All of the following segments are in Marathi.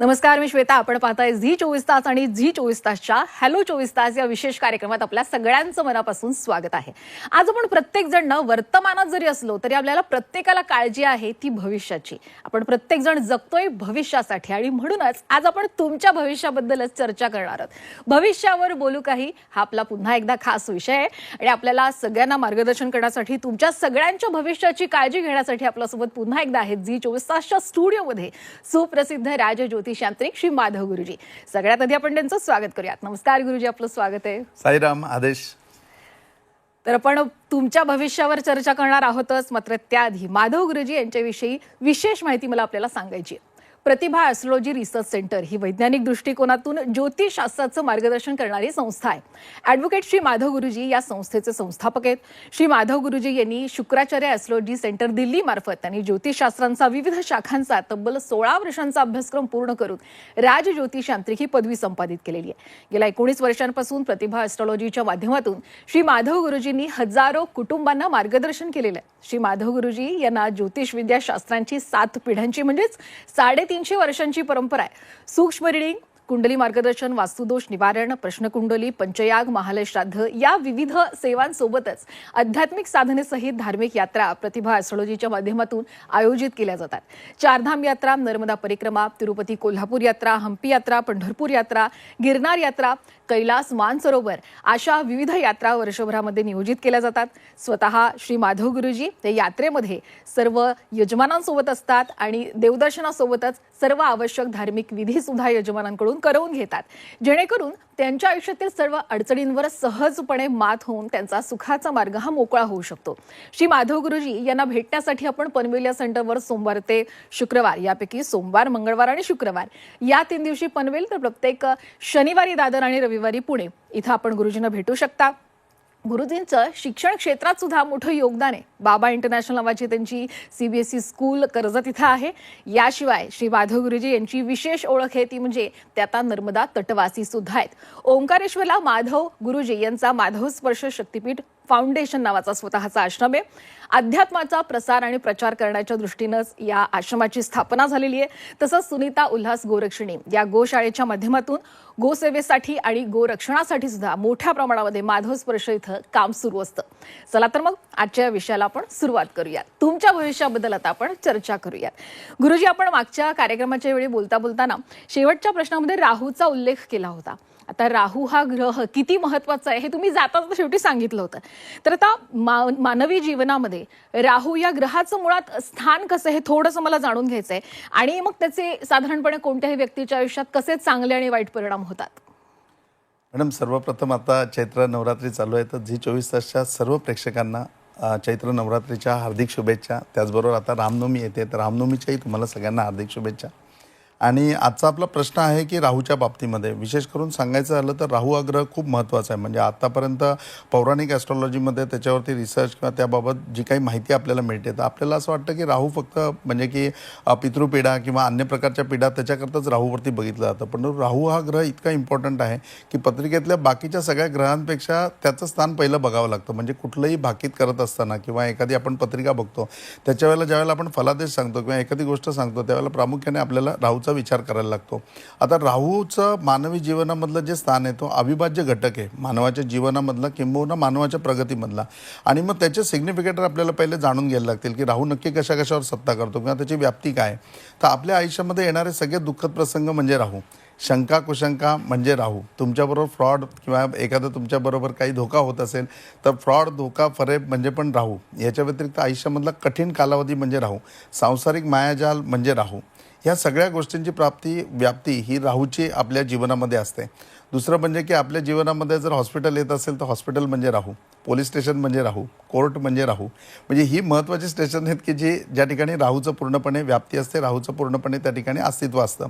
नमस्कार मी श्वेता. आपण पाहताय झी चोवीस तास आणि झी चोवीस तासच्या हॅलो चोवीस तास या विशेष कार्यक्रमात आपल्या सगळ्यांचं मनापासून स्वागत आहे. आज आपण प्रत्येक जण ना वर्तमानात जरी असलो तरी आपल्याला प्रत्येकाला काळजी आहे ती भविष्याची. आपण प्रत्येक जण जगतोय भविष्यासाठी आणि म्हणूनच आज आपण तुमच्या भविष्याबद्दलच चर्चा करणार आहोत. भविष्यावर बोलू काही हा आपला पुन्हा एकदा खास विषय आहे. आणि आपल्याला सगळ्यांना मार्गदर्शन करण्यासाठी तुमच्या सगळ्यांच्या भविष्याची काळजी घेण्यासाठी आपल्यासोबत पुन्हा एकदा आहेत झी चोवीस तासच्या स्टुडिओमध्ये सुप्रसिद्ध यांत्रिक श्री माधव गुरुजी. सगळ्यात आधी आपण त्यांचं स्वागत करूयात. नमस्कार गुरुजी आपलं स्वागत आहे. साईराम आदेश. तर आपण तुमच्या भविष्यावर चर्चा करणार आहोतच मात्र त्याआधी माधव गुरुजी यांच्याविषयी विशेष माहिती मला आपल्याला सांगायची आहे. प्रतिभा ॲस्ट्रॉलॉजी रिसर्च सेंटर ही वैज्ञानिक दृष्टिकोनातून ज्योतिषशास्त्राचं मार्गदर्शन करणारी संस्था आहे. ॲडव्होकेट श्री माधव गुरुजी या संस्थेचे संस्थापक आहेत. श्री माधव गुरुजी यांनी शुक्राचार्य ॲस्ट्रॉलॉजी सेंटर दिल्ली मार्फत त्यांनी ज्योतिषशास्त्रांचा विविध शाखांचा तब्बल सोळा वर्षांचा अभ्यासक्रम पूर्ण करून राज ज्योतिष यांत्रिक ही पदवी संपादित केलेली आहे. गेल्या एकोणीस वर्षांपासून प्रतिभा ॲस्ट्रॉलॉजीच्या माध्यमातून श्री माधव गुरुजींनी हजारो कुटुंबांना मार्गदर्शन केलेलं आहे. श्री माधव गुरुजी यांना ज्योतिषविद्या शास्त्रांची सात पिढ्यांची म्हणजेच साडेतीन तीनशे वर्षांची परंपरा आहे. सूक्ष्म रिडिंग कुंडली मार्गदर्शन वास्तुदोष निवारण प्रश्नकुंडली पंचयाग महालय श्राद्ध या विविध सेवांसोबतच आध्यात्मिक साधनेसहित धार्मिक यात्रा प्रतिभा ॲस्ट्रॉलॉजीच्या माध्यमातून आयोजित केल्या जातात. चारधाम यात्रा नर्मदा परिक्रमा तिरुपती कोल्हापूर यात्रा हम्पी यात्रा पंढरपूर यात्रा गिरनार यात्रा कैलास मानसरोवर अशा विविध यात्रा वर्षभरामध्ये नियोजित केल्या जातात. स्वतः श्री माधव गुरुजी ते यात्रेमध्ये सर्व यजमानांसोबत असतात आणि देवदर्शनासोबतच सर्व आवश्यक धार्मिक विधी सुद्धा यजमानांकडून करवून घेतात. जेणेकरून त्यांच्या आयुष्यातील सर्व अडचणींवर सहजपणे मात होऊन त्यांचा सुखाचा मार्ग हा मोकळा होऊ शकतो. श्री माधव गुरुजी यांना भेटण्यासाठी आपण पनवेल सेंटरवर सोमवार ते शुक्रवार यापैकी सोमवार मंगळवार आणि शुक्रवार. या तीन दिवशी पनवेल तर प्रत्येक शनिवारी दादर आणि रविवारी पुणे. इथं आपण गुरुजींना भेटू शकता. गुरुजींचं शिक्षण क्षेत्रात सुद्धा मोठं योगदान आहे. बाबा इंटरनॅशनल नावाची त्यांची सीबीएसई स्कूल कर्जत इथं आहे. याशिवाय श्री माधव गुरुजी यांची विशेष ओळख आहे ती म्हणजे ते आता नर्मदा तटवासी सुद्धा आहेत. ओंकारेश्वरला माधव गुरुजी यांचा माधव स्पर्श शक्तीपीठ फाउंडेशन नावाचा स्वतःचा आश्रम आहे. अध्यात्माचा प्रसार आणि प्रचार करण्याच्या दृष्टीनंच या आश्रमाची स्थापना झालेली आहे. तसंच सुनीता उल्हास गोरक्षिणी या गोशाळेच्या माध्यमातून गोसेवेसाठी आणि गोरक्षणासाठी सुद्धा मोठ्या प्रमाणामध्ये माधव स्पर्श इथं काम सुरू असतं. चला तर मग आजच्या विषयाला आपण सुरुवात करूयात. तुमच्या भविष्याबद्दल आता आपण चर्चा करूयात. गुरुजी आपण मागच्या कार्यक्रमाच्या वेळी बोलता बोलताना शेवटच्या प्रश्नामध्ये राहूचा उल्लेख केला होता. आता राहू हा ग्रह किती महत्त्वाचा आहे हे तुम्ही जाता शेवटी सांगितलं होतं. तर आता मा मानवी जीवनामध्ये राहू या ग्रहाचं मुळात स्थान कसं हे थोडंसं मला जाणून घ्यायचं आहे आणि मग त्याचे साधारणपणे कोणत्याही व्यक्तीच्या आयुष्यात कसे चांगले आणि वाईट परिणाम होतात? मॅडम सर्वप्रथम आता चैत्र नवरात्री चालू आहे. तर झी चोवीस तासच्या सर्व प्रेक्षकांना चैत्र नवरात्रीच्या हार्दिक शुभेच्छा. त्याचबरोबर आता रामनवमी येते. तर रामनवमीच्याही तुम्हाला सगळ्यांना हार्दिक शुभेच्छा. आणि आजचा आपला प्रश्न आहे की राहूच्या बाबतीमध्ये. विशेष करून सांगायचं झालं तर राहू हा ग्रह खूप महत्त्वाचा आहे. म्हणजे आतापर्यंत पौराणिक ॲस्ट्रॉलॉजीमध्ये त्याच्यावरती रिसर्च किंवा त्याबाबत जी काही माहिती आपल्याला मिळते तर आपल्याला असं वाटतं की राहू फक्त म्हणजे की पितृपिढा किंवा अन्य प्रकारच्या पिढा त्याच्याकरताच राहूवरती बघितलं जातं. पण राहू हा ग्रह इतका इम्पॉर्टंट आहे की पत्रिकेतल्या बाकीच्या सगळ्या ग्रहांपेक्षा त्याचं स्थान पहिलं बघावं लागतं. म्हणजे कुठलंही भाकीत करत असताना किंवा एखादी आपण पत्रिका बघतो त्याच्या वेळेला ज्यावेळेला आपण फलादेश सांगतो किंवा एखादी गोष्ट सांगतो त्यावेळेला प्रामुख्याने आपल्याला राहूचं विचार करायला लागतो. आता राहूचं मानवी जीवनामधलं जे स्थान आहे तो अविभाज्य घटक आहे मानवाच्या जीवनामधला किंबहुना मानवाच्या प्रगतीमधला. आणि मग त्याचे सिग्निफिकेटर आपल्याला पहिले जाणून घ्यायला लागतील की राहू नक्की कशा कशावर सत्ता करतो किंवा त्याची व्याप्ती काय तर आपल्या आयुष्यामध्ये येणारे सगळे दुःखद प्रसंग म्हणजे राहू. शंका कुशंका म्हणजे राहू. तुमच्याबरोबर फ्रॉड किंवा एखादं तुमच्याबरोबर काही धोका होत असेल तर फ्रॉड धोका फरेब म्हणजे पण राहू. याच्या व्यतिरिक्त आयुष्यामधला कठीण कालावधी म्हणजे राहू. सांसारिक मायाजाल म्हणजे राहू. ह्या सगळ्या गोष्टींची प्राप्ती व्याप्ती ही राहूची आपल्या जीवनामध्ये असते. दुसरं म्हणजे की आपल्या जीवनामध्ये जर हॉस्पिटल येत असेल तर हॉस्पिटल म्हणजे राहू. पोलीस स्टेशन म्हणजे राहू कोर्ट म्हणजे राहू म्हणजे ही महत्त्वाची स्टेशन आहेत की जी ज्या ठिकाणी राहूचं पूर्णपणे व्याप्ती असते राहूचं पूर्णपणे त्या ठिकाणी अस्तित्व असतं.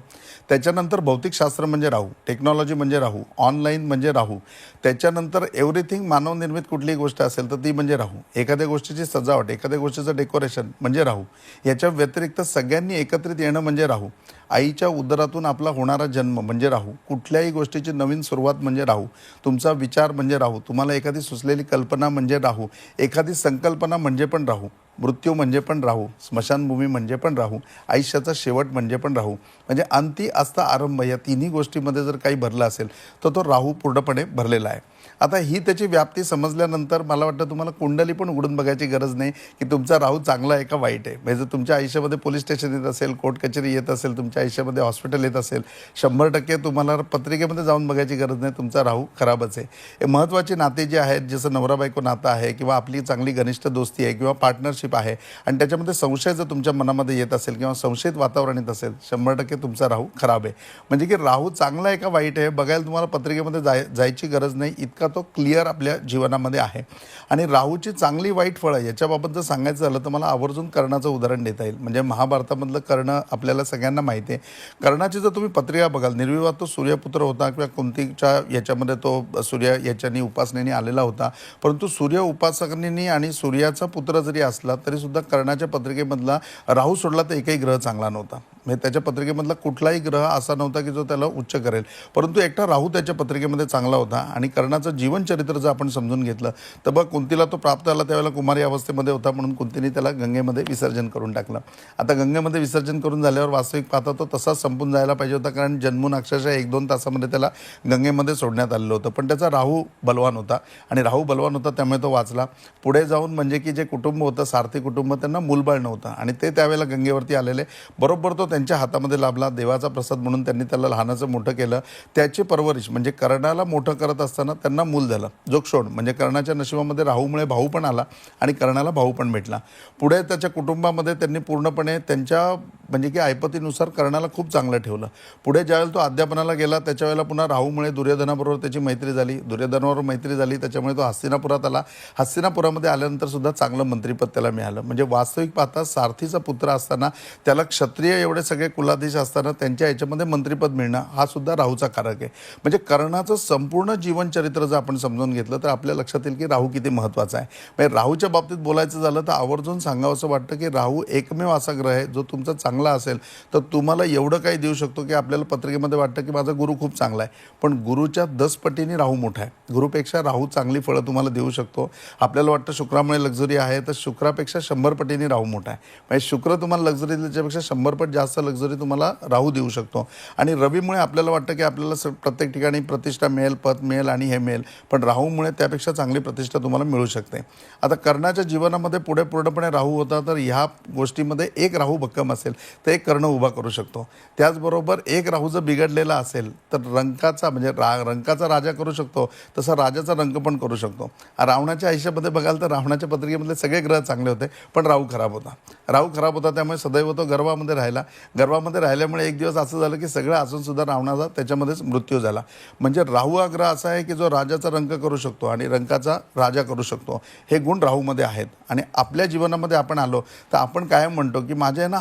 त्याच्यानंतर भौतिकशास्त्र म्हणजे राहू टेक्नॉलॉजी म्हणजे राहू ऑनलाईन म्हणजे राहू त्याच्यानंतर एव्हरीथिंग मानवनिर्मित कुठलीही गोष्ट असेल तर ती म्हणजे राहू. एखाद्या गोष्टीची सजावट एखाद्या गोष्टीचं डेकोरेशन म्हणजे राहू. याच्या व्यतिरिक्त सगळ्यांनी एकत्रित येणं म्हणजे राहू. आईच्या उदरातून आपला होणारा जन्म म्हणजे राहू. कुठल्याही गोष्टीची नवीन सुरुवात म्हणजे राहू. तुमचा विचार म्हणजे राहू. तुम्हाला एखादी सुचलेली कल्पना कल्पना म्हणजे राहू. एखादी संकल्पना म्हणजे पण राहू. मृत्यू म्हणजे पण राहू. स्मशानभूमी म्हणजे पण राहू. आयुष्याचा शेवट म्हणजे पण राहू. म्हणजे अंती असता आरंभ या तिन्ही गोष्टीमध्ये जर काही भरलं असेल तर तो राहू पूर्णपणे भरलेला आहे. आता ही त्याची व्याप्ती समजल्यानंतर मला वाटतं तुम्हाला कुंडली पण उघडून बघायची गरज नाही की तुमचा राहू चांगला आहे का वाईट आहे. म्हणजे जर तुमच्या आयुष्यामध्ये पोलीस स्टेशन येत असेल कोर्ट कचेरी येत असेल तुमच्या आयुष्यामध्ये हॉस्पिटल येत असेल शंभर टक्के तुम्हाला पत्रिकेमध्ये जाऊन बघायची गरज नाही तुमचा राहू खराबच आहे. हे महत्त्वाची नाते जे आहेत जसं नवरा बायको नातं आहे किंवा आपली चांगली घनिष्ठ दोस्ती आहे किंवा पार्टनरशिप आहे आणि त्याच्यामध्ये संशय जर तुमच्या मनामध्ये येत असेल किंवा संशयित वातावरण येत असेल शंभर टक्के तुमचा राहू खराब आहे. म्हणजे की राहू चांगला आहे का वाईट आहे बघायला तुम्हाला पत्रिकेमध्ये जाय जायची गरज नाही इतका तो क्लिअर आपल्या जीवनामध्ये आहे. आणि राहूची चांगली वाईट फळं याच्याबाबत जर सांगायचं झालं तर मला आवर्जून कर्णाचं उदाहरण देता येईल. म्हणजे महाभारतामधलं कर्ण आपल्याला सगळ्यांना माहिती आहे. कर्णाची जर तुम्ही पत्रिका बघाल निर्विवाद तो सूर्यपुत्र होता किंवा कुंतीच्या याच्यामध्ये तो सूर्य याच्यानी उपासनेने आलेला होता. परंतु सूर्य उपासनेनी आणि सूर्याचा पुत्र जरी असला तरीसुद्धा कर्णाच्या पत्रिकेमधला राहू सोडला तर एकही ग्रह चांगला नव्हता. म्हणजे त्याच्या पत्रिकेमधला कुठलाही ग्रह असा नव्हता की जो त्याला उच्च करेल. परंतु एकटा राहू त्याच्या पत्रिकेमध्ये चांगला होता आणि कर्णाचं जीवनचरित्र जर आपण समजून घेतलं तर बघ कुंतीला तो प्राप्त झाला त्यावेळेला कुमारी अवस्थेमध्ये होता म्हणून कुंतीने त्याला गंगेमध्ये विसर्जन करून टाकलं. आता गंगेमध्ये विसर्जन करून झाल्यावर वास्तविक पाहता तो तसाच संपून जायला पाहिजे होता कारण जन्मून अक्षरशः एक दोन तासामध्ये त्याला गंगेमध्ये सोडण्यात आलेलं होतं. पण त्याचा राहू बलवान होता आणि राहू बलवान होता त्यामुळे तो वाचला. पुढे जाऊन म्हणजे की जे कुटुंब होतं सारथी कुटुंब त्यांना मूलबळ नव्हतं आणि ते त्यावेळेला गंगेवरती आलेले. बरोबर तो त्यांच्या हातामध्ये लाभला देवाचा प्रसाद म्हणून त्यांनी त्याला लहानाचं मोठं केलं. त्याची परवरिश म्हणजे कर्णाला मोठं करत असताना त्यांना मूल झालं. जोक्षोण म्हणजे कर्णाच्या नशिबामध्ये राहूमुळे भाऊ पण आला आणि कर्णाला भाऊ पण भेटला. पुढे त्याच्या कुटुंबामध्ये त्यांनी पूर्णपणे त्यांच्या म्हणजे की ऐपतीनुसार कर्णाला खूप चांगलं ठेवलं. पुढे ज्यावेळेला तो अध्यापनाला गेला त्याच्यावेळेला पुन्हा राहूमुळे दुर्योधनाबरोबर त्याची मैत्री झाली. दुर्योधनाबरोबर मैत्री झाली त्याच्यामुळे तो हस्तिनापुरात आला. हस्तिनापुरामध्ये आल्यानंतर सुद्धा चांगलं मंत्रिपद त्याला मिळालं. म्हणजे वास्तविक पाहता सारथीचा पुत्र असताना त्याला क्षत्रिय एवढे सगळे कुलाधीश असताना त्यांच्या याच्यामध्ये मंत्रिपद मिळणं हा सुद्धा राहूचा कारक आहे. म्हणजे कर्णाचं संपूर्ण जीवनचरित्र जर आपण समजून घेतलं तर आपल्या लक्षात येईल की राहू किती महत्त्वाचा आहे. म्हणजे राहूच्या बाबतीत बोलायचं झालं तर आवर्जून सांगावं असं वाटतं की राहू एकमेव असा ग्रह आहे जो तुमचा चांगला चांगला असेल तर तुम्हाला एवढं काही देऊ शकतो की आपल्याला पत्रिकेमध्ये वाटतं की माझा गुरु खूप चांगला आहे. पण गुरुच्या दस पटीने राहू मोठा आहे. गुरुपेक्षा राहू चांगली फळं तुम्हाला देऊ शकतो. आपल्याला वाटतं शुक्रामुळे लक्झरी आहे तर शुक्रापेक्षा शंभर पटीने राहू मोठा आहे. म्हणजे शुक्र तुम्हाला लक्झरी त्याच्यापेक्षा शंभर पट जास्त लक्झरी तुम्हाला राहू देऊ शकतो. आणि रवीमुळे आपल्याला वाटतं की आपल्याला स- प्रत्येक ठिकाणी प्रतिष्ठा मिळेल पद मिळेल आणि हे मिळेल. पण राहूमुळे त्यापेक्षा चांगली प्रतिष्ठा तुम्हाला मिळू शकते. आता कर्णाच्या जीवनामध्ये पुढे पूर्णपणे राहू होता तर ह्या गोष्टीमध्ये एक राहू भक्कम असेल. तर एक कर्ण उभा करू शकतो. त्याचबरोबर एक राहू जर बिघडलेला असेल तर रंकाचा म्हणजे रा रंकाचा राजा करू शकतो तसा राजाचा रंक पण करू शकतो. रावणाच्या आयुष्यामध्ये बघाल तर रावणाच्या पत्रिकेमधले सगळे ग्रह चांगले होते पण राहू खराब होता. राहू खराब होता त्यामुळे सदैव तो गर्भामध्ये राहिला. गर्भामध्ये राहिल्यामुळे एक दिवस असं झालं की सगळं असूनसुद्धा रावणाचा त्याच्यामध्येच मृत्यू झाला. म्हणजे राहू हा ग्रह असा आहे की जो राजाचा रंक करू शकतो आणि रंकाचा राजा करू शकतो. हे गुण राहूमध्ये आहेत. आणि आपल्या जीवनामध्ये आपण आलो तर आपण कायम म्हणतो की माझ्या आहे ना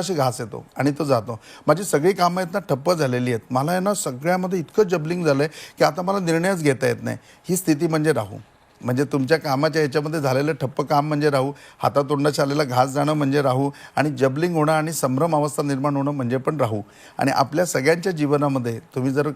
अंगाशी घास येतो आणि तो जातो. माझी सगळी कामं आहेत ना ठप्प झालेली आहेत. मला आहे ना सगळ्यामध्ये इतकं जबलिंग झालं आहे की आता मला निर्णयच घेता येत नाही. ही स्थिती म्हणजे राहू. म्हणजे तुमच्या कामाच्या याच्यामध्ये झालेलं ठप्प काम म्हणजे राहू हातातोंडाच्या आलेला घास जाणं म्हणजे राहू आणि जबलिंग होणं आणि संभ्रम अवस्था निर्माण होणं म्हणजे पण राहू. आणि आपल्या सगळ्यांच्या जीवनामध्ये तुम्ही जर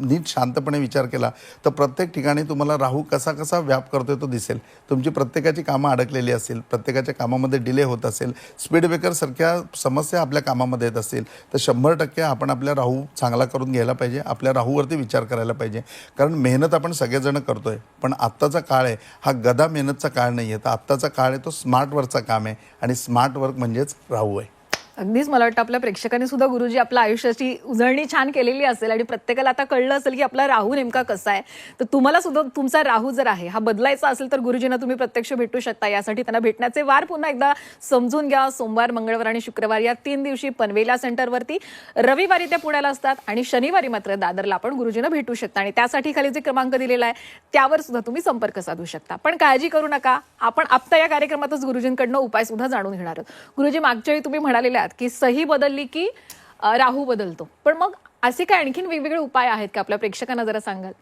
नीट शांतपणे विचार केला तर प्रत्येक ठिकाणी तुम्हाला राहू कसा कसा व्याप करतोय तो दिसेल. तुमची प्रत्येकाची कामं अडकलेली असेल प्रत्येकाच्या कामामध्ये डिले होत असेल स्पीड ब्रेकरसारख्या समस्या आपल्या कामामध्ये येत असतील तर शंभर टक्के आपण आपल्या राहू चांगला करून घ्यायला पाहिजे आपल्या राहूवरती विचार करायला पाहिजे. कारण मेहनत आपण सगळेजण करतोय पण आत्ताचा काळ आहे. हा गदा मेहनतचा काळ नाही आहे तर आत्ताचा काळ आहे तो स्मार्ट वर्कचा काम आहे. आणि स्मार्ट वर्क म्हणजेच राहू आहे. अगदीच मला वाटतं आपल्या प्रेक्षकांनी सुद्धा गुरुजी आपल्या आयुष्याची उजळणी छान केलेली असेल आणि प्रत्येकाला आता कळलं असेल की आपला राहू नेमका कसा आहे. तर तुम्हाला सुद्धा तुमचा राहू जर आहे हा बदलायचा असेल तर गुरुजींना तुम्ही प्रत्यक्ष भेटू शकता. यासाठी त्यांना भेटण्याचे वार पुन्हा एकदा समजून घ्या. सोमवार मंगळवार आणि शुक्रवार या तीन दिवशी पनवेला सेंटरवरती रविवारी ते पुण्याला असतात आणि शनिवारी मात्र दादरला आपण गुरुजींना भेटू शकता. आणि त्यासाठी खाली जे क्रमांक दिलेला आहे त्यावर सुद्धा तुम्ही संपर्क साधू शकता. पण काळजी करू नका. आपण आत्ता या कार्यक्रमातच गुरुजींकडनं उपाय सुद्धा जाणून घेणार आहोत. गुरुजी मागच्या वेळी तुम्ही म्हणालेल्या आहात की सही बदलली की राहू बदलतो. पण मग असे काय आणखीन वेगवेगळे उपाय आहेत का? आपल्या प्रेक्षकांना जरा सांगाल.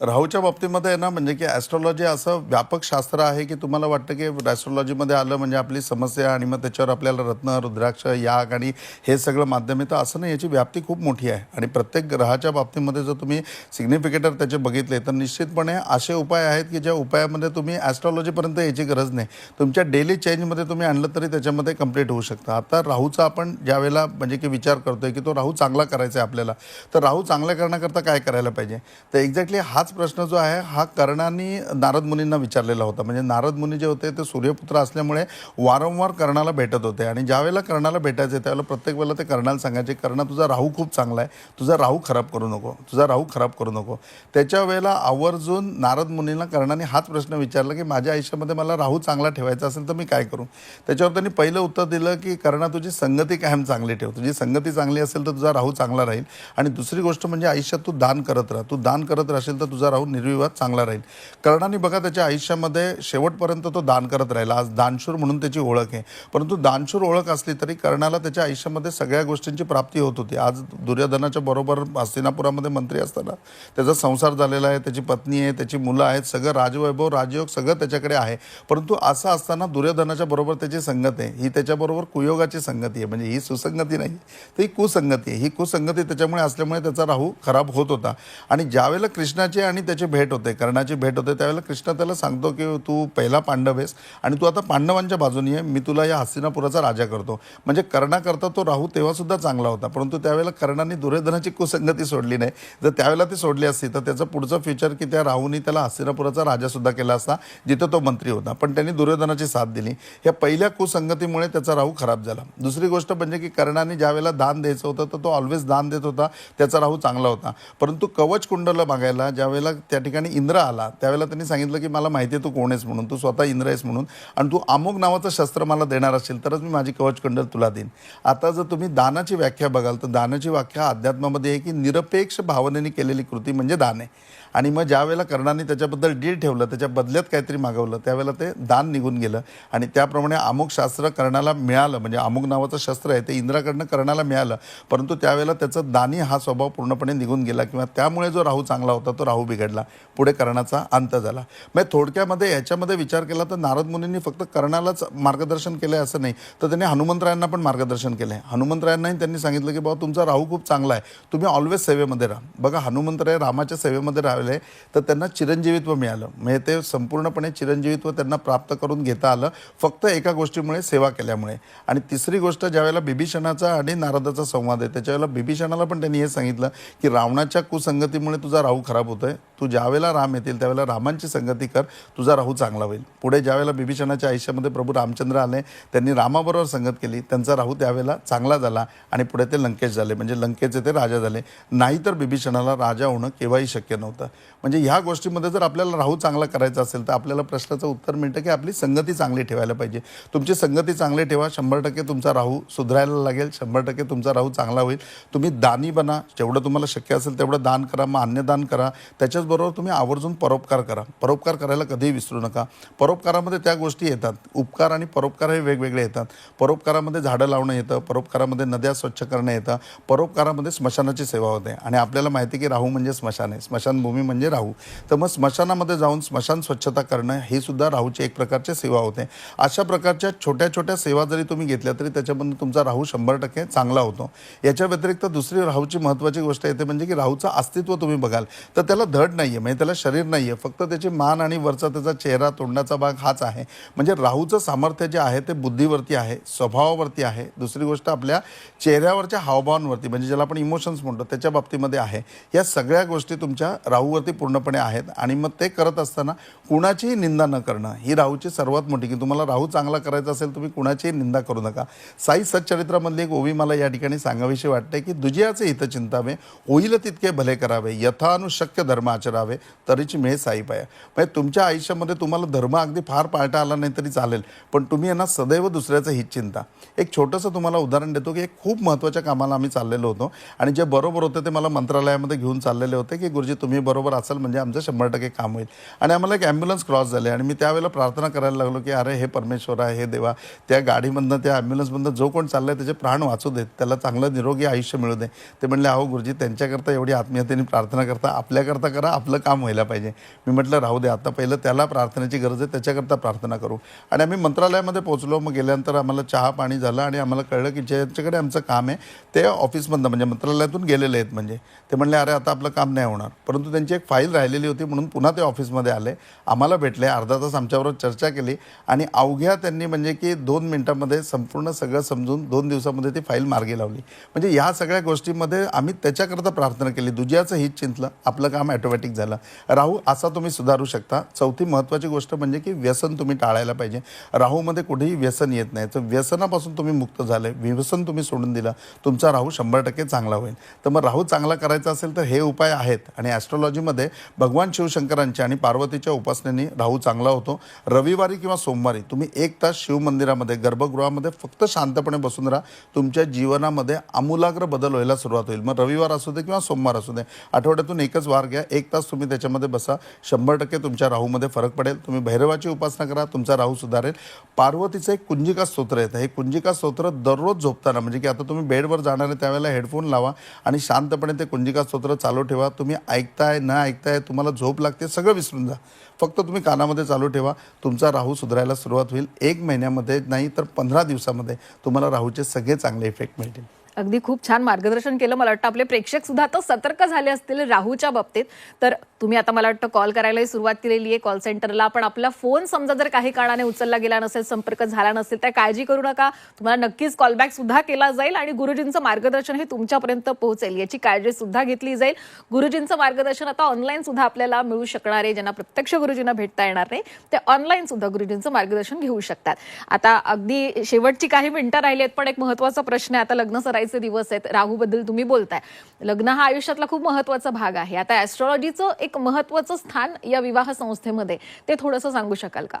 राहूच्या बाबतीमध्ये आहे ना म्हणजे की ॲस्ट्रॉलॉजी असं व्यापक शास्त्र आहे की तुम्हाला वाटतं की ॲस्ट्रॉलॉजीमध्ये आलं म्हणजे आपली समस्या आणि मग त्याच्यावर आपल्याला रत्न रुद्राक्ष याग आणि हे सगळं माध्यम येतं असं नाही याची व्याप्ती खूप मोठी आहे. आणि प्रत्येक ग्रहाच्या बाबतीमध्ये जर तुम्ही सिग्निफिकेटर त्याचे बघितले तर निश्चितपणे असे उपाय आहेत की ज्या उपायामध्ये तुम्ही ॲस्ट्रॉलॉजीपर्यंत याची गरज नाही. तुमच्या डेली चेंजमध्ये तुम्ही आणलं तरी त्याच्यामध्ये कंप्लीट होऊ शकतं. आता राहूचा आपण ज्यावेळेला म्हणजे की विचार करतोय की तो राहू चांगला करायचा आहे आपल्याला तर राहू चांगला करण्याकरता काय करायला पाहिजे? तर एक्झॅक्टली हाच प्रश्न जो आहे हा कर्णाने नारद मुनींना विचारलेला होता. म्हणजे नारद मुनी जे होते ते सूर्यपुत्र असल्यामुळे वारंवार कर्णाला भेटत होते. आणि ज्यावेळेला कर्णाला भेटायचे त्यावेळेला प्रत्येक वेळेला ते कर्णाला सांगायचे कर्ण तुझा राहू खूप चांगला आहे. तुझा राहू खराब करू नको. तुझा राहू खराब करू नको. त्याच्या वेळेला आवर्जून नारद मुनींना कर्णाने हाच प्रश्न विचारला की माझ्या आयुष्यामध्ये मला राहू चांगला ठेवायचा असेल तर मी काय करू? त्याच्यावर त्यांनी पहिलं उत्तर दिलं की कर्णा तुझी संगती कायम चांगली ठेव. तुझी संगती चांगली असेल तर तुझा राहू चांगला राहील. आणि दुसरी गोष्ट म्हणजे आयुष्यात तू दान करत राहा. तू दान करत राहशील तर तुझा राहू निर्विवाद चांगला राहील. कर्णाने बघा त्याच्या आयुष्यामध्ये शेवटपर्यंत तो दान करत राहिला. आज दानशूर म्हणून त्याची ओळख आहे. परंतु दानशूर ओळख असली तरी कर्णाला त्याच्या आयुष्यामध्ये सगळ्या गोष्टींची प्राप्ती होत होती. आज दुर्योधनाच्या बरोबर हस्तिनापुरामध्ये मंत्री असताना त्याचा संसार झालेला आहे त्याची पत्नी आहे त्याची मुलं आहेत सगळं राजवैभव राजयोग सगळं त्याच्याकडे आहे. परंतु असं असताना दुर्योधनाच्या बरोबर त्याची संगत आहे. ही त्याच्याबरोबर कुयोगाची संगती आहे. म्हणजे ही सुसंगती नाही तर ही कुसंगती आहे. ही कुसंगती त्याच्यामुळे असल्यामुळे त्याचा राहू खराब होत होता. आणि ज्यावेळेला कृष्णाची आणि त्याची भेट होते कर्णाची भेट होते त्यावेळेला कृष्ण त्याला सांगतो की तू पहिला पांडव आहेस आणि तू आता पांडवांच्या बाजूनी आहे मी तुला या हस्तिनापुराचा राजा करतो. म्हणजे कर्णाकरता तो राहू तेव्हा सुद्धा चांगला होता परंतु त्यावेळेला कर्णाने दुर्योधनाची कुसंगती सोडली नाही. जर त्यावेळेला ती सोडली असती तर त्याचं पुढचं फ्युचर की त्या राहूनी त्याला हस्तिनापुराचा राजा सुद्धा केला असता जिथं तो मंत्री होता. पण त्यांनी दुर्योधनाची साथ दिली. या पहिल्या कुसंगतीमुळे त्याचा राहू खराब झाला. दुसरी गोष्ट म्हणजे की कर्णाने ज्या वेळेला दान द्यायचं होतं तर तो ऑलवेज दान देत होता त्याचा राहू चांगला होता. परंतु कवच कुंडला मागायला ज्या वेळेला त्या ठिकाणी इंद्र आला त्यावेळेला त्यांनी सांगितलं की मला माहिती आहे तू कोण आहेस म्हणून तू स्वतः इंद्र आहेस म्हणून आणि तू अमुक नावाचं शस्त्र मला देणार असेल तरच मी माझी कवच कुंडल तुला देईन. आता जर तुम्ही दानाची व्याख्या बघाल तर दानाची व्याख्या अध्यात्मामध्ये आहे की निरपेक्ष भावनेने केलेली कृती म्हणजे दान आहे. आणि मग ज्या वेळेला कर्णाने त्याच्याबद्दल डील ठेवलं त्याच्या बदल्यात काहीतरी मागवलं त्यावेळेला ते दान निघून गेलं. आणि त्याप्रमाणे अमुक शास्त्र कर्णाला मिळालं म्हणजे अमुक नावाचं शस्त्र आहे ते इंद्राकडनं कर्णाला मिळालं. परंतु त्यावेळेला त्याचं दानी हा स्वभाव पूर्णपणे निघून गेला किंवा त्यामुळे जो राहू चांगला होता तो राहू बिघडला. पुढे कर्णाचा अंत झाला. म्हणजे थोडक्यामध्ये याच्यामध्ये विचार केला तर नारद मुनींनी फक्त कर्णालाच मार्गदर्शन केलं आहे असं नाही तर त्यांनी हनुमंतरायांना पण मार्गदर्शन केलं आहे हनुमंतरायांनाही त्यांनी सांगितलं की बाबा तुमचा राहू खूप चांगला आहे. तुम्ही ऑलवेज सेवेमध्ये राहा. बघा हनुमंतराय रामाच्या सेवेमध्ये आहे तर त्यांना चिरंजीवित्व मिळालं. म्हणजे ते संपूर्णपणे चिरंजीवित्व त्यांना प्राप्त करून घेता आलं फक्त एका गोष्टीमुळे सेवा केल्यामुळे. आणि तिसरी गोष्ट ज्यावेळेला बिभीषणाचा आणि नारदाचा संवाद आहे त्याच्यावेळेला बिभीषणाला पण त्यांनी हे सांगितलं की रावणाच्या कुसंगतीमुळे तुझा राहू खराब होतोय. तू ज्यावेळेला राम येतील त्यावेळेला रामांची संगती कर. तुझा राहू चांगला होईल. पुढे ज्यावेळेला बिभीषणाच्या आयुष्यामध्ये प्रभू रामचंद्र आले त्यांनी रामाबरोबर संगत केली. त्यांचा राहू त्यावेळेला चांगला झाला आणि पुढे ते लंकेश झाले. म्हणजे लंकेचे ते राजा झाले. नाहीतर बिभीषणाला राजा होणं केव्हाही शक्य नव्हतं. म्हणजे ह्या गोष्टीमध्ये जर आपल्याला राहू चांगला करायचा असेल तर आपल्याला प्रश्नाचं उत्तर मिळतं की आपली संगती चांगली ठेवायला पाहिजे. तुमची संगती चांगली ठेवा शंभर टक्के तुमचा राहू सुधारायला लागेल शंभर टक्के तुमचा राहू चांगला होईल. तुम्ही दानी बना जेवढं तुम्हाला शक्य असेल तेवढं दान करा मग अन्नदान करा. त्याच्याचबरोबर तुम्ही आवर्जून परोपकार करा. परोपकार करायला कधीही विसरू नका. परोपकारामध्ये त्या गोष्टी येतात. उपकार आणि परोपकार हे वेगवेगळे येतात. परोपकारामध्ये झाडं लावणं येतं. परोपकारामध्ये नद्या स्वच्छ करणं येतं. परोपकारामध्ये स्मशानाची सेवा होते. आणि आपल्याला माहिती आहे की राहू म्हणजे स्मशान आहे. स्मशानभूमी म्हणजे राहू. तर मग स्मशानामध्ये जाऊन स्मशान स्वच्छता करणं हे सुद्धा राहूची एक प्रकारची सेवा होते. अशा प्रकारच्या छोट्या छोट्या सेवा जरी तुम्ही घेतल्या तरी त्याच्यामधून तुमचा राहू शंभर टक्के चांगला होतो. याच्या व्यतिरिक्त दुसरी राहूची महत्त्वाची गोष्ट येते म्हणजे की राहूचं अस्तित्व तुम्ही बघाल. तर त्याला धड नाही आहे म्हणजे त्याला शरीर नाही आहे फक्त त्याची मान आणि वरचा त्याचा चेहरा तोंडाचा भाग हाच आहे. म्हणजे राहूचं सामर्थ्य जे आहे ते बुद्धीवरती आहे स्वभावावरती आहे. दुसरी गोष्ट आपल्या चेहऱ्यावरच्या हावभावांवरती म्हणजे ज्याला आपण इमोशन्स म्हणतो त्याच्या बाबतीमध्ये आहे. या सगळ्या गोष्टी तुमच्या राहू राहूवरती पूर्णपणे आहेत आणि मग ते करत असताना कुणाचीही निंदा न करणं ही राहूची सर्वात मोठी की तुम्हाला राहू चांगला करायचा असेल तुम्ही कुणाचीही निंदा करू नका. साई सच्चरित्रामधली एक ओवी मला या ठिकाणी सांगावीशी वाटते की दुजियाचे हित चिंतावे होईल तितके भले करावे यथानुशक्य धर्म आचरावे तरीची मिळे साई पाया म्हणजे तुमच्या आयुष्यामध्ये तुम्हाला धर्म अगदी फार पाळता आला नाही तरी चालेल पण तुम्ही यांना सदैव दुसऱ्याचं हित चिंता. एक छोटंसं तुम्हाला उदाहरण देतो की एक खूप महत्त्वाच्या कामाला आम्ही चाललेलो होतो आणि जे बरोबर होते ते मला मंत्रालयामध्ये घेऊन चाललेले होते की गुरुजी तुम्ही बरोबर बरोबर असेल म्हणजे आमचं शंभर टक्के काम होईल. आणि आम्हाला एक ॲम्ब्युलन्स क्रॉस झाले आणि मी त्यावेळेला प्रार्थना करायला लागलो की अरे हे परमेश्वर आहे हे देवा. त्या गाडीमधनं त्या ॲम्ब्युलन्समधनं जो कोण चाललाय त्याचे प्राण वाचू देत त्याला चांगलं निरोगी आयुष्य मिळू दे. ते म्हणले अहो गुरुजी त्यांच्याकरता एवढी आत्मीयतेने प्रार्थना करता आपल्याकरता करा आपलं काम व्हायला पाहिजे. मी म्हटलं राहू दे आता पहिलं त्याला प्रार्थनेची गरज आहे त्याच्याकरता प्रार्थना करू. आणि आम्ही मंत्रालयामध्ये पोहोचलो मग गेल्यानंतर आम्हाला चहा पाणी झालं आणि आम्हाला कळलं की ज्यांच्याकडे आमचं काम आहे ते ऑफिसमधनं म्हणजे मंत्रालयातून गेलेले आहेत म्हणजे. ते म्हणले अरे आता आपलं काम नाही होणार. परंतु त्यांची एक फाईल राहिलेली होती म्हणून पुन्हा ते ऑफिसमध्ये आले. आम्हाला भेटले अर्धा तास आमच्याबरोबर चर्चा केली आणि अवघ्या त्यांनी म्हणजे की दोन मिनटामध्ये संपूर्ण सगळं समजून दोन दिवसामध्ये ती फाईल मार्गी लावली. म्हणजे ह्या सगळ्या गोष्टीमध्ये आम्ही त्याच्याकरता प्रार्थना केली. दुजियाचं हित चिंतलं आपलं काम ॲटोमॅटिक झालं. राहू असा तुम्ही सुधारू शकता. चौथी महत्त्वाची गोष्ट म्हणजे की व्यसन तुम्ही टाळायला पाहिजे. राहूमध्ये कुठेही व्यसन येत नाही. तर व्यसनापासून तुम्ही मुक्त झाले. व्यसन तुम्ही सोडून दिलं. तुमचा राहू शंभर टक्के चांगला होईल. तर मग राहू चांगला करायचा असेल तर हे उपाय आहेत आणि ॲस्ट्रॉलॉजीमध्ये भगवान शिवशंकरांच्या आणि पार्वतीच्या उपासनेने राहू चांगला होतो. रविवारी किंवा सोमवारी तुम्ही एक तास शिवमंदिरामध्ये गर्भगृहामध्ये फक्त शांतपणे बसून राहा. तुमच्या जीवनामध्ये आमूलाग्र बदल व्हायला सुरुवात होईल. मग रविवार असू दे किंवा सोमवार असू दे आठवड्यातून एकच वार घ्या. एक तास तुम्ही त्याच्यामध्ये बसा. शंभर टक्के तुमच्या राहूमध्ये फरक पडेल. तुम्ही भैरवाची उपासना करा तुमचा राहू सुधारेल. पार्वतीचं एक कुंजिका स्तोत्र येतं. हे कुंजिका स्तोत्र दररोज झोपताना म्हणजे की आता तुम्ही बेडवर जाणार आहे त्यावेळेला हेडफोन लावा आणि शांतपणे ते कुंजिका स्तोत्र चालू ठेवा. तुम्ही ऐकताय न ऐकताय तुम्हाला झोप लागते सगळं विसरून जा. फक्त तुम्ही कानामध्ये चालू ठेवा. तुमचा राहू सुधारायला सुरुवात होईल. एक महिन्यामध्ये नाही तर पंधरा दिवसामध्ये तुम्हाला राहूचे सगळे चांगले इफेक्ट मिळतील. अगदी खूप छान मार्गदर्शन केलं. मला वाटतं आपले प्रेक्षक सुद्धा आता सतर्क झाले असतील राहूच्या बाबतीत. तर तुम्ही आता मला वाटतं कॉल करायलाही सुरुवात केलेली आहे. कॉल सेंटरला पण आपला फोन समजा जर काही कारणाने उचलला गेला नसेल संपर्क झाला नसेल तर काळजी करू नका. तुम्हाला नक्कीच कॉलबॅक सुद्धा केला जाईल आणि गुरुजींचं मार्गदर्शन हे तुमच्यापर्यंत पोहोचेल. याची काळजी सुद्धा घेतली जाईल. गुरुजींचं मार्गदर्शन आता ऑनलाईन सुद्धा आपल्याला मिळू शकणार आहे ज्यांना प्रत्यक्ष गुरुजींना भेटता येणार नाही ते ऑनलाईन सुद्धा गुरुजींचं मार्गदर्शन घेऊ शकतात. आता अगदी शेवटची काही मिनिटं राहिली आहेत पण एक महत्त्वाचा प्रश्न आहे. आता लग्न सरायचे दिवस आहेत. राहूबद्दल तुम्ही बोलताय. लग्न हा आयुष्यातला खूप महत्त्वाचा भाग आहे. आता ॲस्ट्रॉलॉजीचं एक महत्वाचं स्थान या विवाह संस्थेमध्ये. ते थोडंसं सांगू शकाल का?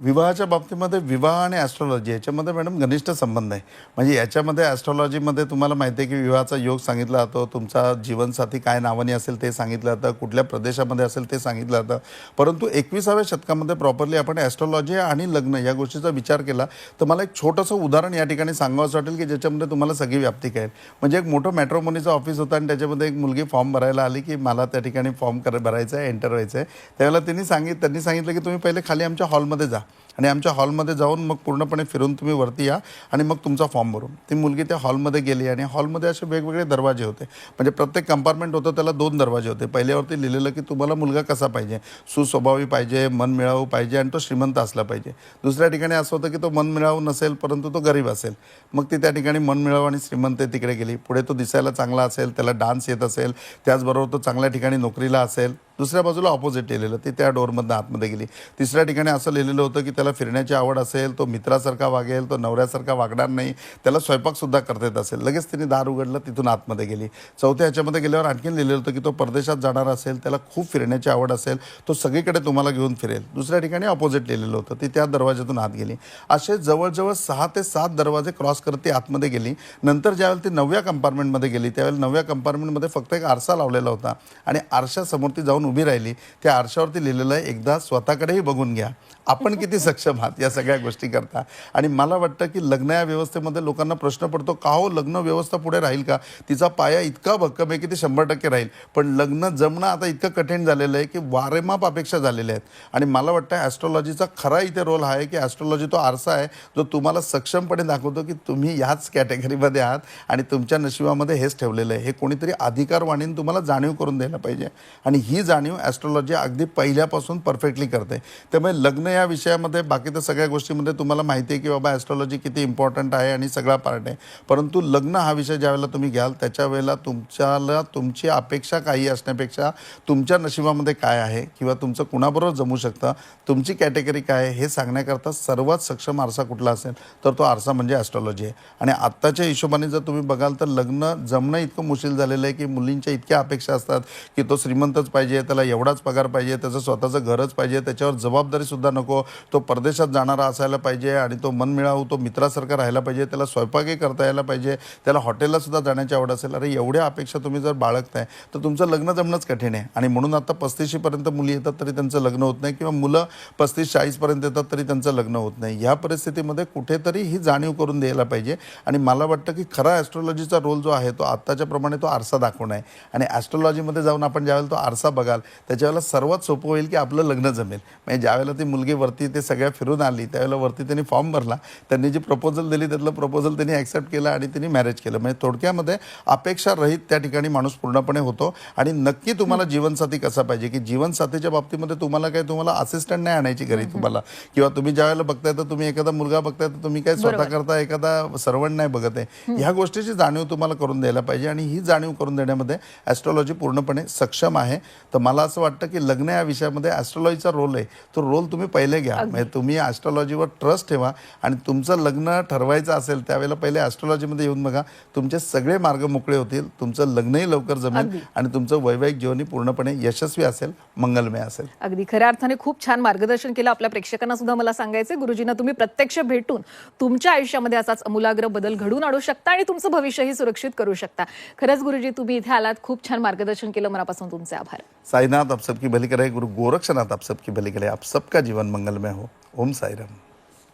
विवाहाच्या बाबतीमध्ये विवाह आणि ॲस्ट्रॉलॉजी याच्यामध्ये मॅडम घनिष्ठ संबंध आहे. म्हणजे याच्यामध्ये ॲस्ट्रॉलॉजीमध्ये तुम्हाला माहिती आहे की विवाहाचा योग सांगितला जातो तुमचा जीवनसाथी काय नावाने असेल ते सांगितलं जातं कुठल्या प्रदेशामध्ये असेल ते सांगितलं जातं. परंतु एकविसाव्या शतकामध्ये प्रॉपरली आपण ॲस्ट्रॉलॉजी आणि लग्न या गोष्टीचा विचार केला तर मला एक छोटंसं उदाहरण या ठिकाणी सांगावंसं वाटेल की ज्याच्यामध्ये तुम्हाला सगळी व्याप्ती कळेल. म्हणजे एक मोठं मॅट्रोमोनीचं ऑफिस होतं आणि त्याच्यामध्ये एक मुलगी फॉर्म भरायला आली की मला त्या ठिकाणी फॉर्म कर भरायचा आहे एंटर व्हायचं आहे. त्यावेळेला त्यांनी सांगित त्यांनी सांगितलं की तुम्ही पहिले खाली आमच्या हॉलमध्ये जा. आणि आमच्या हॉलमध्ये जाऊन मग पूर्णपणे फिरून तुम्ही वरती या आणि मग तुमचा फॉर्म भरून. ती मुलगी त्या हॉलमध्ये गेली आणि हॉलमध्ये असे वेगवेगळे दरवाजे होते. म्हणजे प्रत्येक कंपार्टमेंट होतं त्याला दोन दरवाजे होते. पहिल्यावरती लिहिलेलं की तुम्हाला मुलगा कसा पाहिजे? सुस्वभावी पाहिजे मन मिळावू पाहिजे आणि तो श्रीमंत असला पाहिजे. दुसऱ्या ठिकाणी असं होतं की तो मन मिळावू नसेल परंतु तो गरीब असेल. मग ती त्या ठिकाणी मन मिळावं आणि श्रीमंत तिकडे गेली. पुढे तो दिसायला चांगला असेल त्याला डान्स येत असेल त्याचबरोबर तो चांगल्या ठिकाणी नोकरीला असेल. दुसऱ्या बाजूला ऑपोजिट लिहिलेलं ती त्या डोअरमधनं आतमध्ये गेली. तिसऱ्या ठिकाणी असं लिहिलेलं होतं की त्याला फिरण्याची आवड असेल तो मित्रासारखा वागेल तो नवऱ्यासारखा वागणार नाही त्याला स्वयंपाकसुद्धा करता येत असेल. लगेच तिने दार उघडलं तिथून आतमध्ये गेली. चौथ्या ह्याच्यामध्ये गेल्यावर आणखीन लिहिलेलं होतं की तो परदेशात जाणार असेल त्याला खूप फिरण्याची आवड असेल तो सगळीकडे तुम्हाला घेऊन फिरेल. दुसऱ्या ठिकाणी ऑपोजिट लिहिलेलं होतं. ती त्या दरवाज्यातून आत गेली. असे जवळजवळ सहा ते सात दरवाजे क्रॉस करत ती आतमध्ये गेली. नंतर ज्यावेळेला ती नवव्या कंपार्टमेंटमध्ये गेली त्यावेळेला नवव्या कंपार्टमेंटमध्ये फक्त एक आरसा लावलेला होता आणि आरशासमोर ती जाऊन उभी राहिली. त्या आरशावरती लिहिलेलं आहे एकदा स्वतःकडेही बघून घ्या. आपण किती सक्षम आहात या सगळ्या गोष्टी करता. आणि मला वाटतं की लग्न या व्यवस्थेमध्ये लोकांना प्रश्न पडतो का हो लग्न व्यवस्था पुढे राहील का? तिचा पाया इतका भक्कम आहे की ते शंभर टक्के राहील. पण लग्न जमणं आता इतकं कठीण झालेलं आहे की वारेमाप अपेक्षा झालेल्या आहेत. आणि मला वाटतं ॲस्ट्रॉलॉजीचा खरा इथे रोल हा आहे की ॲस्ट्रॉलॉजी तो आरसा आहे जो तुम्हाला सक्षमपणे दाखवतो की तुम्ही ह्याच कॅटेगरीमध्ये आहात आणि तुमच्या नशिबामध्ये हेच ठेवलेलं आहे. हे कोणीतरी अधिकारवाणीने तुम्हाला जाणीव करून द्यायला पाहिजे. आणि ही जाणीव ॲस्ट्रॉलॉजी अगदी पहिल्यापासून परफेक्टली करते. त्यामुळे लग्न या विषयामध्ये बाकी तर सगळ्या गोष्टीमध्ये तुम्हाला माहिती आहे की बाबा ॲस्ट्रॉलॉजी किती इम्पॉर्टंट आहे आणि सगळा पार्ट आहे. परंतु लग्न हा विषय ज्यावेळेला तुम्ही घ्याल त्याच्या वेळेला तुमच्याला तुमची अपेक्षा काही असण्यापेक्षा तुमच्या नशिबामध्ये काय आहे किंवा तुमचं कुणाबरोबर जमू शकतं तुमची कॅटेगरी काय आहे हे सांगण्याकरता सर्वात सक्षम आरसा कुठला असेल तर तो आरसा म्हणजे ॲस्ट्रॉलॉजी आहे. आणि आत्ताच्या हिशोबाने जर तुम्ही बघाल तर लग्न जमणं इतकं मुश्किल झालेलं आहे की मुलींच्या इतक्या अपेक्षा असतात की तो श्रीमंतच पाहिजे त्याला एवढाच पगार पाहिजे त्याचं स्वतःचं घरच पाहिजे त्याच्यावर जबाबदारीसुद्धा नको नको तो परदेशात जाणारा असायला पाहिजे आणि तो मनमिळावू तो मित्रासारखा राहायला पाहिजे त्याला स्वयंपाकही करता यायला पाहिजे त्याला हॉटेलला सुद्धा जाण्याची आवड असेल. अरे एवढ्या अपेक्षा तुम्ही जर बाळगताय तर तुमचं लग्न जमणंच कठीण आहे. आणि म्हणून आता पस्तीशीपर्यंत मुली येतात तरी त्यांचं लग्न होत नाही किंवा मुलं पस्तीस चाळीसपर्यंत येतात तरी त्यांचं लग्न होत नाही. ह्या परिस्थितीमध्ये कुठेतरी ही जाणीव करून द्यायला पाहिजे. आणि मला वाटतं की खरा ॲस्ट्रॉलॉजीचा रोल जो आहे तो आत्ताच्या प्रमाणे तो आरसा दाखवणं आहे. आणि ॲस्ट्रॉलॉजीमध्ये जाऊन आपण ज्यावेळेला तो आरसा बघाल त्याच्यावेळेला सर्वात सोपं होईल की आपलं लग्न जमेल. म्हणजे ज्यावेळेला ती मुलगी वरती ते सगळ्या फिरून आली त्यावेळेला वरती त्यांनी फॉर्म भरला त्यांनी जी प्रपोजल दिली त्यातलं प्रपोजल त्यांनी ॲक्सेप्ट केलं आणि त्यांनी मॅरेज केलं. म्हणजे थोडक्यामध्ये अपेक्षा रहित त्या ठिकाणी माणूस पूर्णपणे होतो आणि नक्की तुम्हाला जीवनसाथी कसा पाहिजे? की जीवनसाथीच्या बाबतीमध्ये तुम्हाला काय तुम्हाला असिस्टंट नाही आणायची घरी तुम्हाला? किंवा तुम्ही ज्यावेळेला बघताय तर तुम्ही एखादा मुलगा बघताय तर तुम्ही काय स्वतः करता एखादा सर्वंट नाही बघत आहे. ह्या गोष्टीची जाणीव तुम्हाला करून द्यायला पाहिजे आणि ही जाणीव करून देण्यामध्ये ॲस्ट्रॉलॉजी पूर्णपणे सक्षम आहे. तर मला असं वाटतं की लग्न या विषयामध्ये ॲस्ट्रॉलॉजीचा रोल आहे. तो रोल तुम्ही पहिले घ्या. म्हणजे तुम्ही ॲस्ट्रॉलॉजीवर ट्रस्ट ठेवा आणि तुमचं लग्न ठरवायचं असेल त्यावेळेला पहिले ॲस्ट्रॉलॉजीमध्ये येऊन बघा. तुमचे सगळे मार्ग मोकळे होतील. तुमचं लग्नही लवकर जमेल आणि तुमचं वैवाहिक जीवनही पूर्णपणे यशस्वी असेल मंगलमय असेल. अगदी. खऱ्या अर्थाने खूप छान मार्गदर्शन केलं आपल्या प्रेक्षकांना सुद्धा मला सांगायचं गुरुजींना तुम्ही प्रत्यक्ष भेटून तुमच्या आयुष्यामध्ये असाच अमूलाग्र बदल घडून आणू शकता आणि तुमचं भविष्यही सुरक्षित करू शकता. खरंच गुरुजी तुम्ही इथे आलात. खूप छान मार्गदर्शन केलं. मनापासून तुमचे आभार. साईनाथ आप सबकी भली करे. गुरु गोरक्षनाथ आप सबकी भली करे. आप सबका जीवन मंगलमय हो. ओम साईराम.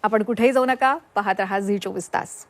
आपण कुठेही जाऊ नका. पाहत रहा झी चोवीस तास.